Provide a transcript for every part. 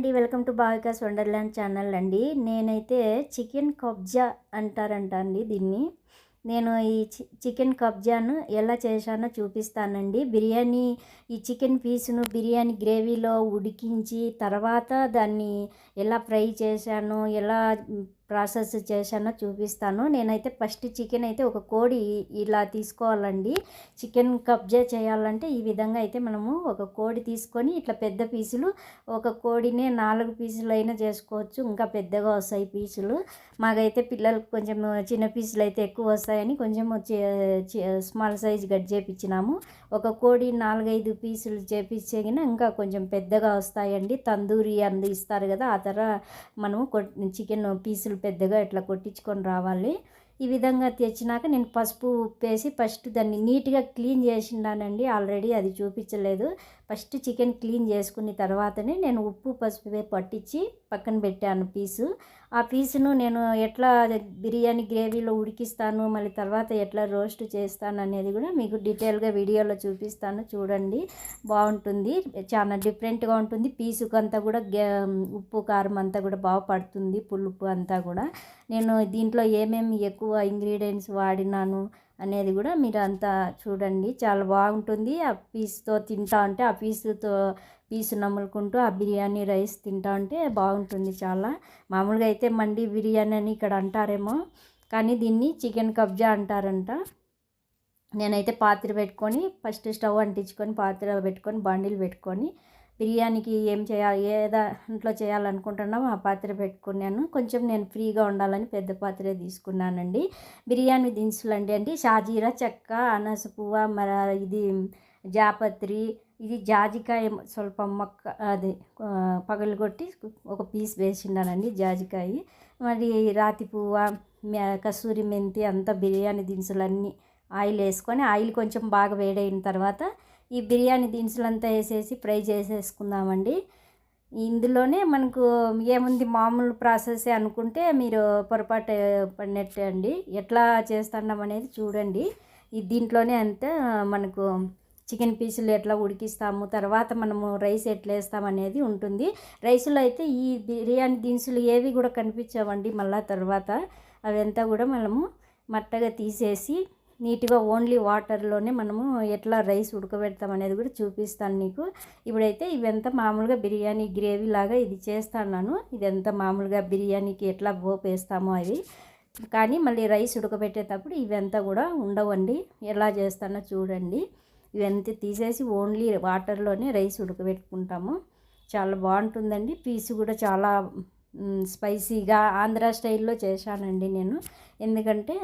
అండి. Welcome to Bhavikas wonderland channel అండి. నేనైతే చికెన్ కబ్జా అంటారంట అండి దీన్ని. నేను ఈ చి చికెన్ కబ్జాను ఎలా చేశానో చూపిస్తానండి. బిర్యానీ ఈ చికెన్ పీసును బిర్యానీ గ్రేవీలో ఉడికించి తర్వాత దాన్ని ఎలా ఫ్రై చేశాను ఎలా ప్రాసెస్ చేశానో చూపిస్తాను. నేనైతే ఫస్ట్ చికెన్ అయితే ఒక కోడి ఇలా తీసుకోవాలండి. చికెన్ కబ్జా చేయాలంటే ఈ విధంగా అయితే మనము ఒక కోడి తీసుకొని ఇట్లా పెద్ద పీసులు ఒక కోడినే నాలుగు పీసులు అయినా చేసుకోవచ్చు. ఇంకా పెద్దగా వస్తాయి పీసులు. మాకైతే పిల్లలకు కొంచెం చిన్న పీసులు అయితే ఎక్కువ వస్తాయని కొంచెం స్మాల్ సైజ్ కట్ చేపించినాము. ఒక కోడి నాలుగైదు పీసులు చేపించగిన ఇంకా కొంచెం పెద్దగా వస్తాయండి. తందూరి అందు ఇస్తారు కదా ఆ తర మనము చికెన్ పీసులు పెద్దగా ఇట్లా కొట్టించుకొని రావాలి. ఈ విధంగా తెచ్చినాక నేను పసుపు ఉప్పేసి ఫస్ట్ దాన్ని నీట్గా క్లీన్ చేసిండానండి. ఆల్రెడీ అది చూపించలేదు. ఫస్ట్ చికెన్ క్లీన్ చేసుకున్న తర్వాతనే నేను ఉప్పు పసుపు పట్టించి పక్కన పెట్టాను పీసు. ఆ పీసును నేను ఎట్లా బిర్యానీ గ్రేవీలో ఉడికిస్తాను మళ్ళీ తర్వాత ఎట్లా రోస్ట్ చేస్తాను అనేది కూడా మీకు డీటెయిల్గా వీడియోలో చూపిస్తాను. చూడండి బాగుంటుంది. చాలా డిఫరెంట్గా ఉంటుంది. పీసుకు అంతా కూడా ఉప్పు కారం అంతా కూడా బాగా పడుతుంది పులుపు అంతా కూడా. నేను దీంట్లో ఏమేమి ఎక్కువ ఇంగ్రీడియంట్స్ వాడినాను అనేది కూడా మీరు అంతా చూడండి. చాలా బాగుంటుంది. ఆ పీస్తో తింటా ఉంటే ఆ పీసుతో పీసు నములుకుంటూ ఆ బిర్యానీ రైస్ తింటా ఉంటే బాగుంటుంది చాలా. మామూలుగా అయితే మండి బిర్యానీ అని ఇక్కడ అంటారేమో కానీ దీన్ని చికెన్ కబ్జా అంటారంట. నేనైతే పాత్ర పెట్టుకొని ఫస్ట్ స్టవ్ అంటించుకొని పాత్ర పెట్టుకొని బండిలు పెట్టుకొని బిర్యానీకి ఏం చేయాలి ఏ దాంట్లో చేయాలనుకుంటున్నామో ఆ పాత్ర పెట్టుకున్నాను. కొంచెం నేను ఫ్రీగా ఉండాలని పెద్ద పాత్రే తీసుకున్నానండి. బిర్యానీ దినుసులు అండి అంటే షాజీరా చెక్క అనస పువ్వ మర ఇది జాపత్రి ఇది జాజికాయ స్వల్ప మొక్క అది పగలగొట్టి ఒక పీస్ వేసిండానండి జాజికాయ. మరి రాతి పువ్వ కస్తూరి మెంతి అంతా బిర్యానీ దినుసులన్నీ ఆయిల్ వేసుకొని ఆయిల్ కొంచెం బాగా వేడైన తర్వాత ఈ బిర్యానీ దినుసులంతా వేసేసి ఫ్రై చేసేసుకుందామండి. ఇందులోనే మనకు ఏముంది మామూలు ప్రాసెస్ అనుకుంటే మీరు పొరపాటు పడినట్టే అండి. ఎట్లా చేస్తున్నాం అనేది చూడండి. ఈ దీంట్లోనే అంతా మనకు చికెన్ పీసులు ఎట్లా ఉడికిస్తాము తర్వాత మనము రైస్ ఎట్లా వేస్తాం అనేది ఉంటుంది. రైస్లో అయితే ఈ బిర్యానీ దినుసులు ఏవి కూడా కనిపించవండి మళ్ళీ తర్వాత. అవంతా కూడా మనము మట్టగా తీసేసి నీట్గా ఓన్లీ వాటర్లోనే మనము ఎట్లా రైస్ ఉడకబెడతాం అనేది కూడా చూపిస్తాను నీకు. ఇప్పుడైతే ఇవంతా మామూలుగా బిర్యానీ గ్రేవీ లాగా ఇది చేస్తాను ఇదంతా మామూలుగా బిర్యానీకి ఎట్లా పోపేస్తామో వేస్తామో అది. కానీ మళ్ళీ రైస్ ఉడకబెట్టేటప్పుడు ఇవంతా కూడా ఉండవండి. ఎలా చేస్తానో చూడండి. ఇవంతా తీసేసి ఓన్లీ వాటర్లోనే రైస్ ఉడకబెట్టుకుంటాము. చాలా బాగుంటుందండి. పీసు కూడా చాలా స్పైసీగా ఆంధ్ర స్టైల్లో చేశానండి నేను. ఎందుకంటే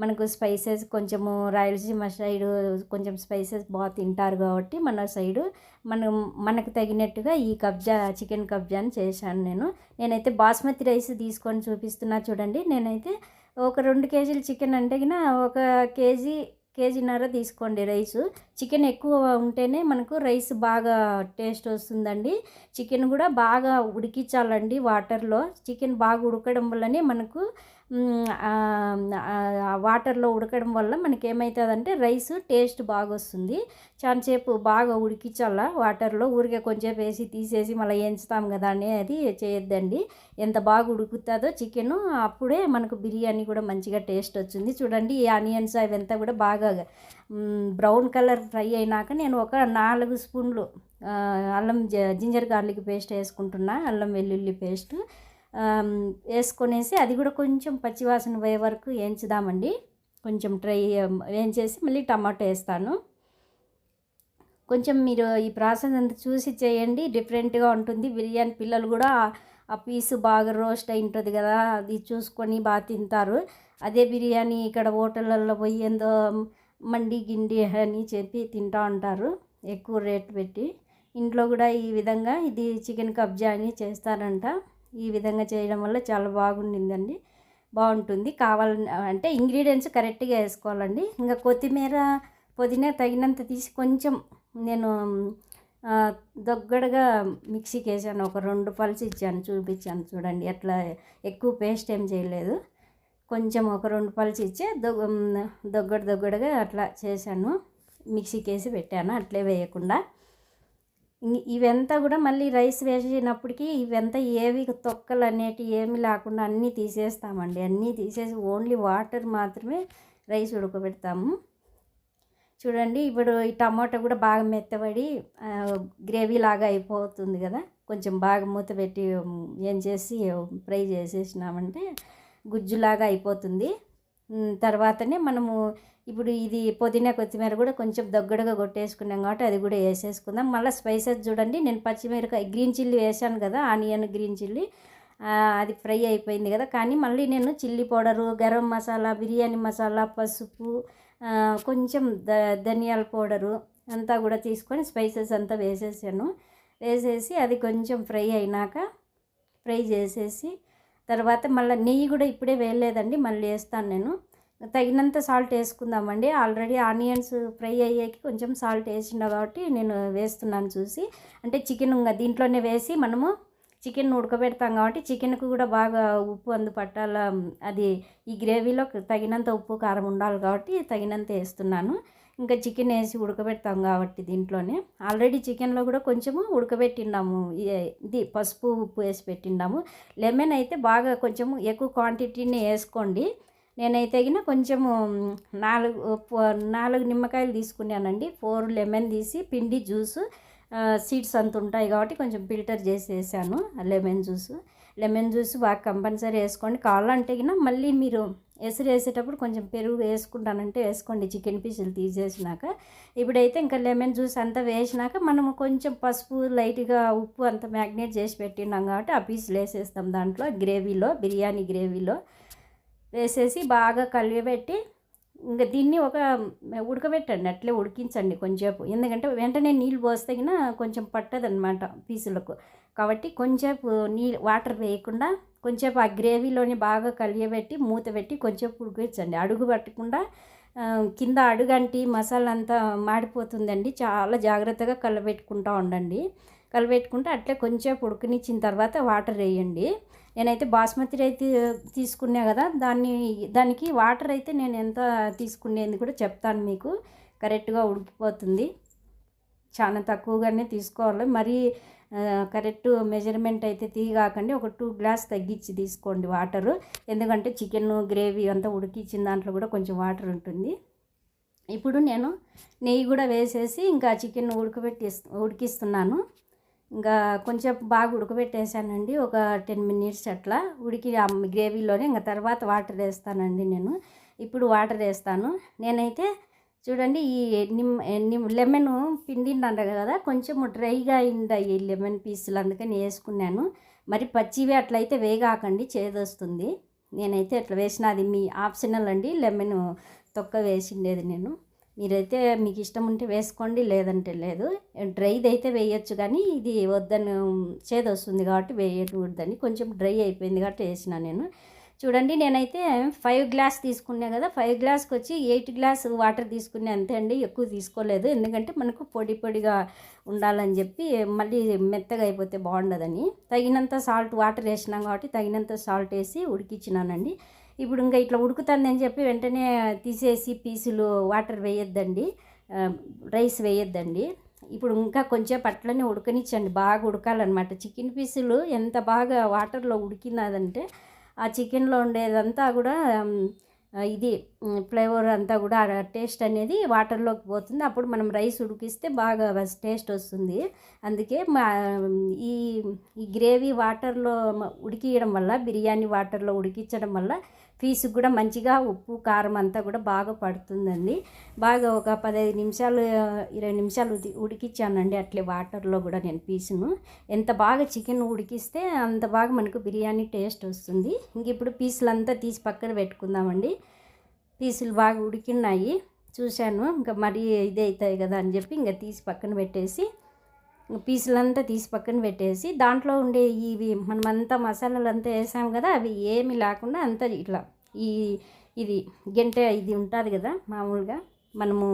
మనకు స్పైసెస్ కొంచెము రాయలసీమ సైడు కొంచెం స్పైసెస్ బాగా తింటారు కాబట్టి మన సైడు మనం మనకు తగినట్టుగా ఈ కబ్జా చికెన్ కబ్జాని చేశాను నేను. నేనైతే బాస్మతి రైస్ తీసుకొని చూపిస్తున్నా చూడండి. నేనైతే ఒక రెండు కేజీలు చికెన్ అంటే ఒక కేజీ కేజీన్నర తీసుకోండి రైసు. చికెన్ ఎక్కువ ఉంటేనే మనకు రైస్ బాగా టేస్ట్ వస్తుందండి. చికెన్ కూడా బాగా ఉడికించాలండి వాటర్లో. చికెన్ బాగా ఉడకడం వల్లనే మనకు వాటర్లో ఉడకడం వల్ల మనకి ఏమవుతుందంటే రైస్ టేస్ట్ బాగా వస్తుంది చాలాసేపు బాగా ఉడికించాల వాటర్లో ఊరికే కొంచెం వేసి తీసేసి మళ్ళీ వేయించుతాం కదా అనేది చేయొద్దండి. ఎంత బాగా ఉడుకుతుందో చికెన్ అప్పుడే మనకు బిర్యానీ కూడా మంచిగా టేస్ట్ వచ్చింది. చూడండి ఈ ఆనియన్స్ అవంతా కూడా బాగా బ్రౌన్ కలర్ ఫ్రై అయినాక నేను ఒక నాలుగు స్పూన్లు అల్లం జింజర్ గార్లిక్ పేస్ట్ వేసుకుంటున్నా అల్లం వెల్లుల్లి పేస్ట్. వేసుకొనేసి అది కూడా కొంచెం పచ్చివాసన పోయే వరకు వేయించుదామండి. కొంచెం ట్రై వేయించేసి మళ్ళీ టమాటో వేస్తాను. కొంచెం మీరు ఈ ప్రాసెస్ అంతా చూసి చేయండి. డిఫరెంట్గా ఉంటుంది. బిర్యానీ పిల్లలు కూడా ఆ పీసు బాగా రోస్ట్ అయి ఉంటుంది కదా అది చూసుకొని బాగా తింటారు. అదే బిర్యానీ ఇక్కడ హోటళ్ళల్లో పోయి ఏందో మండి గిండి అని చెప్పి తింటూ ఉంటారు. ఎక్కువ రేట్ పెట్టి. ఇంట్లో కూడా ఈ విధంగా ఇది చికెన్ కబ్జా అని చేస్తారంట. ఈ విధంగా చేయడం వల్ల చాలా బాగుండిందండి. బాగుంటుంది. కావాల అంటే ఇంగ్రీడియంట్స్ కరెక్ట్గా వేసుకోవాలండి. ఇంకా కొత్తిమీర పుదీనా తగినంత తీసి కొంచెం నేను దగ్గరగా మిక్సీకి వేసాను. ఒక రెండు పల్స్ ఇచ్చాను చూపించాను చూడండి. ఎట్లా ఎక్కువ పేస్ట్ ఏం చేయలేదు. కొంచెం ఒక రెండు పల్స్ ఇచ్చి దగ్గర దగ్గరగా అట్లా చేశాను. మిక్సీకి వేసి పెట్టాను అట్లే వేయకుండా. ఇవంతా కూడా మళ్ళీ రైస్ వేసినప్పటికీ ఇవంతా ఏవి తొక్కలు అనేటివి ఏమి లేకుండా అన్నీ తీసేస్తామండి. అన్నీ తీసేసి ఓన్లీ వాటర్ మాత్రమే రైస్ ఉడకబెడతాము. చూడండి ఇప్పుడు ఈ టమాటా కూడా బాగా మెత్తబడి గ్రేవీ లాగా అయిపోతుంది కదా. కొంచెం బాగా మూత పెట్టి ఏం చేసి ఫ్రై చేసేసినామంటే గుజ్జులాగా అయిపోతుంది. తర్వాతనే మనము ఇప్పుడు ఇది పుదీనా కొత్తిమీర కూడా కొంచెం దగ్గరగా కొట్టేసుకున్నాం కాబట్టి అది కూడా వేసేసుకుందాం. మళ్ళీ స్పైసెస్ చూడండి నేను పచ్చిమిరకాయ గ్రీన్ చిల్లీ వేసాను కదా ఆనియన్ గ్రీన్ చిల్లీ. అది ఫ్రై అయిపోయింది కదా కానీ మళ్ళీ నేను చిల్లీ పౌడరు గరం మసాలా బిర్యానీ మసాలా పసుపు కొంచెం ద ధనియాల పౌడరు అంతా కూడా తీసుకొని స్పైసెస్ అంతా వేసేసాను. వేసేసి అది కొంచెం ఫ్రై అయినాక ఫ్రై చేసేసి తర్వాత మళ్ళీ నెయ్యి కూడా ఇప్పుడే వేయలేదండి మళ్ళీ వేస్తాను నేను. తగినంత సాల్ట్ వేసుకుందామండి. ఆల్రెడీ ఆనియన్స్ ఫ్రై అయ్యేకి కొంచెం సాల్ట్ వేసిండ కాబట్టి నేను వేస్తున్నాను చూసి. అంటే చికెన్ ఇంకా దీంట్లోనే వేసి మనము చికెన్ ఉడకబెడతాం కాబట్టి చికెన్కు కూడా బాగా ఉప్పు అందు పట్టాల అది ఈ గ్రేవీలో తగినంత ఉప్పు కారం ఉండాలి కాబట్టి తగినంత వేస్తున్నాను. ఇంకా చికెన్ వేసి ఉడకబెడతాం కాబట్టి దీంట్లోనే. ఆల్రెడీ చికెన్లో కూడా కొంచెము ఉడకబెట్టిండాము. ఇది పసుపు ఉప్పు వేసి పెట్టిండాము. లెమన్ అయితే బాగా కొంచెము ఎక్కువ క్వాంటిటీని వేసుకోండి. నేనైతే గిన కొంచెము నాలుగు నాలుగు నిమ్మకాయలు తీసుకున్నానండి. ఫోర్ లెమన్ తీసి పిండి జ్యూస్ సీడ్స్ అంత ఉంటాయి కాబట్టి కొంచెం ఫిల్టర్ చేసి వేసాను లెమన్ జ్యూస్. లెమన్ జ్యూస్ బాగా కంపల్సరీ వేసుకోండి. కావాలంటే గిన మళ్ళీ మీరు ఎసురు వేసేటప్పుడు కొంచెం పెరుగు వేసుకుంటానంటే వేసుకోండి. చికెన్ పీసులు తీసేసినాక. ఇప్పుడైతే ఇంకా లెమన్ జ్యూస్ అంతా వేసినాక మనము కొంచెం పసుపు లైట్గా ఉప్పు అంతా మ్యాగ్నేట్ చేసి పెట్టినాం కాబట్టి ఆ పీసులు వేసేస్తాం దాంట్లో. గ్రేవీలో బిర్యానీ గ్రేవీలో వేసేసి బాగా కలియబెట్టి ఇంకా దీన్ని ఒక ఉడకబెట్టండి. అట్లే ఉడికించండి కొంచెంసేపు. ఎందుకంటే వెంటనే నీళ్ళు పోస్తే గిన కొంచెం పట్టదనమాట పీసులకు. కాబట్టి కొంచెంసేపు నీ వాటర్ వేయకుండా కొంచెంసేపు ఆ గ్రేవీలోని బాగా కలియబెట్టి మూత పెట్టి కొంచెంసేపు ఉడికించండి. అడుగు పట్టకుండా కింద అడుగంటి మసాలా అంతా మాడిపోతుందండి. చాలా జాగ్రత్తగా కలబెట్టుకుంటూ ఉండండి. కలబెట్టుకుంటే అట్లే కొంచెంసేపు ఉడకనిచ్చిన తర్వాత వాటర్ వేయండి. నేనైతే బాస్మతి రైస్ తీసుకున్నా కదా దాన్ని దానికి వాటర్ అయితే నేను ఎంత తీసుకునేది కూడా చెప్తాను మీకు. కరెక్ట్గా ఉడికిపోతుంది. చాలా తక్కువగానే తీసుకోవాలి. మరీ కరెక్ట్ మెజర్మెంట్ అయితే తీయగాకండి ఒక టూ గ్లాస్ తగ్గించి తీసుకోండి వాటరు. ఎందుకంటే చికెన్ గ్రేవీ అంతా ఉడికించిన దాంట్లో కూడా కొంచెం వాటర్ ఉంటుంది. ఇప్పుడు నేను నెయ్యి కూడా వేసేసి ఇంకా చికెన్ ఉడకబెట్టి ఉడికిస్తున్నాను. ఇంకా కొంచెం బాగా ఉడకబెట్టేసానండి ఒక టెన్ మినిట్స్ అట్లా. ఉడికి ఆ గ్రేవీలోనే ఇంకా తర్వాత వాటర్ వేస్తానండి నేను. ఇప్పుడు వాటర్ వేస్తాను. నేనైతే చూడండి ఈ నిమ్ నిమ్ లెమన్ పిండిందంట కదా కొంచెం డ్రైగా అయింది ఈ లెమన్ పీసులు అందుకని వేసుకున్నాను. మరి పచ్చివి అట్లయితే వేగాకండి చేదొస్తుంది. నేనైతే అట్లా వేసిన అది మీ ఆప్షనల్ అండి లెమన్ తొక్క వేసిండేది నేను. మీరైతే మీకు ఇష్టం ఉంటే వేసుకోండి లేదంటే లేదు. డ్రైది అయితే వేయొచ్చు కానీ ఇది వద్దని చేదు వస్తుంది కాబట్టి వేయకూడదని. కొంచెం డ్రై అయిపోయింది కాబట్టి వేసిన నేను. చూడండి నేనైతే ఫైవ్ గ్లాస్ తీసుకున్నా కదా ఫైవ్ గ్లాస్కి వచ్చి ఎయిట్ గ్లాస్ వాటర్ తీసుకునే అంతే అండి. ఎక్కువ తీసుకోలేదు. ఎందుకంటే మనకు పొడి పొడిగా ఉండాలని చెప్పి మళ్ళీ మెత్తగా అయిపోతే బాగుండదని. తగినంత సాల్ట్ వాటర్ వేసినాం కాబట్టి తగినంత సాల్ట్ వేసి ఉడికించినానండి. ఇప్పుడు ఇంకా ఇట్లా ఉడుకుతుందని చెప్పి వెంటనే తీసేసి పీసులు వాటర్ వేయొద్దండి. రైస్ వేయొద్దండి. ఇప్పుడు ఇంకా కొంచెం అట్లనే ఉడకనిచ్చండి. బాగా ఉడకాలన్నమాట. చికెన్ పీసులు ఎంత బాగా వాటర్లో ఉడికినదంటే ఆ చికెన్లో ఉండేదంతా కూడా ఇది ఫ్లేవర్ అంతా కూడా టేస్ట్ అనేది వాటర్లోకి పోతుంది. అప్పుడు మనం రైస్ ఉడికిస్తే బాగా టేస్ట్ వస్తుంది. అందుకే మా ఈ ఈ గ్రేవీ వాటర్లో ఉడికియడం వల్ల బిర్యానీ వాటర్లో ఉడికించడం వల్ల పీసుకు కూడా మంచిగా ఉప్పు కారం అంతా కూడా బాగా పడుతుందండి. బాగా ఒక పదహైదు నిమిషాలు ఇరవై నిమిషాలు ఉడికిచ్చానండి. అట్లే వాటర్లో కూడా నేను పీసును. ఎంత బాగా చికెన్ ఉడికిస్తే అంత బాగా మనకు బిర్యానీ టేస్ట్ వస్తుంది. ఇంక ఇప్పుడు పీసులు అంతా తీసి పక్కన పెట్టుకుందామండి. పీసులు బాగా ఉడికినాయి చూశాను. ఇంకా మరీ ఇదే అవుతాయి కదా అని చెప్పి ఇంకా తీసి పక్కన పెట్టేసి పీసులంతా తీసి పక్కన పెట్టేసి దాంట్లో ఉండే ఇవి మనమంతా మసాలాలు అంతా వేసాం కదా అవి ఏమి లేకుండా అంతా ఇట్లా ఈ ఇది గంట ఇది ఉంటుంది కదా మామూలుగా మనము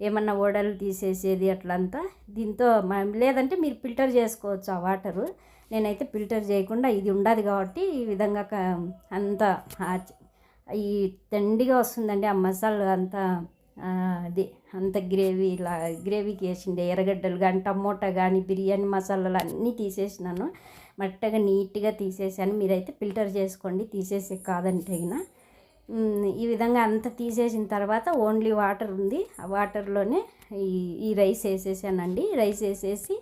ఏమన్నా ఓడలు తీసేసేది అట్లంతా. దీంతో లేదంటే మీరు ఫిల్టర్ చేసుకోవచ్చు ఆ వాటరు. నేనైతే ఫిల్టర్ చేయకుండా ఇది ఉండదు కాబట్టి ఈ విధంగా క- అంతా ఈ తండిగా వస్తుందండి ఆ మసాలా అంతా అది. అంత గ్రేవీ ఇలా గ్రేవీకి వేసిండే ఎర్రగడ్డలు కానీ టమోటా కానీ బిర్యానీ మసాలాలు అన్నీ తీసేసినాను. మట్టగా నీట్గా తీసేసాను. మీరైతే ఫిల్టర్ చేసుకోండి. తీసేసే కాదంటే అయినా. ఈ విధంగా అంత తీసేసిన తర్వాత ఓన్లీ వాటర్ ఉంది. ఆ వాటర్లోనే ఈ ఈ రైస్ వేసేసానండి. రైస్ వేసేసి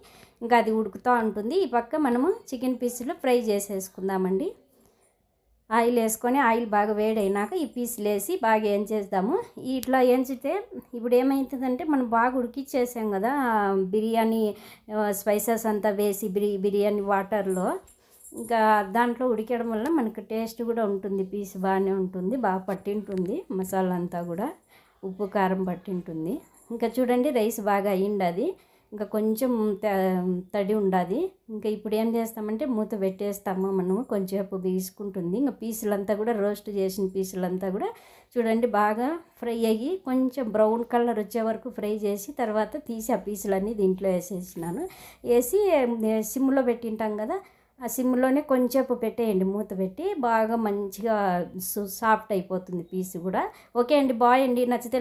ఇంకా అది ఉడుకుతూ ఉంటుంది. ఈ పక్క మనము చికెన్ పీసులు ఫ్రై చేసేసుకుందామండి. ఆయిల్ వేసుకొని ఆయిల్ బాగా వేడైనాక ఈ పీసులు వేసి బాగా ఏంచేద్దాము ఇట్లా ఎంచితే ఇప్పుడు ఏమవుతుందంటే మనం బాగా ఉడికిచ్చేసాం కదా బిర్యానీ స్పైసెస్ అంతా వేసి బిరి బిర్యానీ వాటర్లో. ఇంకా దాంట్లో ఉడికడం వల్ల మనకు టేస్ట్ కూడా ఉంటుంది పీస్ బాగానే ఉంటుంది బాగా పట్టింటుంది మసాలా అంతా కూడా ఉప్పు కారం పట్టింటుంది. ఇంకా చూడండి రైస్ బాగా అయ్యింది అది. ఇంకా కొంచెం త- తడి ఉండాది ఇంకా ఇప్పుడు ఏం చేస్తామంటే మూత పెట్టేస్తాము మనము కొంచెంసేపు తీసుకుంటుంది ఇంకా పీసులంతా కూడా రోస్ట్ చేసిన పీసులంతా కూడా చూడండి బాగా ఫ్రై అయ్యి కొంచెం బ్రౌన్ కలర్ వచ్చే వరకు ఫ్రై చేసి తర్వాత తీసి ఆ పీసులన్నీ దీంట్లో వేసేసినాను. వేసి సిమ్లో పెట్టింటాం కదా ఆ సిమ్లోనే కొంచెంసేపు పెట్టేయండి మూత పెట్టి. బాగా మంచిగా సాఫ్ట్ అయిపోతుంది పీస్ కూడా. ఓకే అండి బాయ్ అండి. నచ్చితే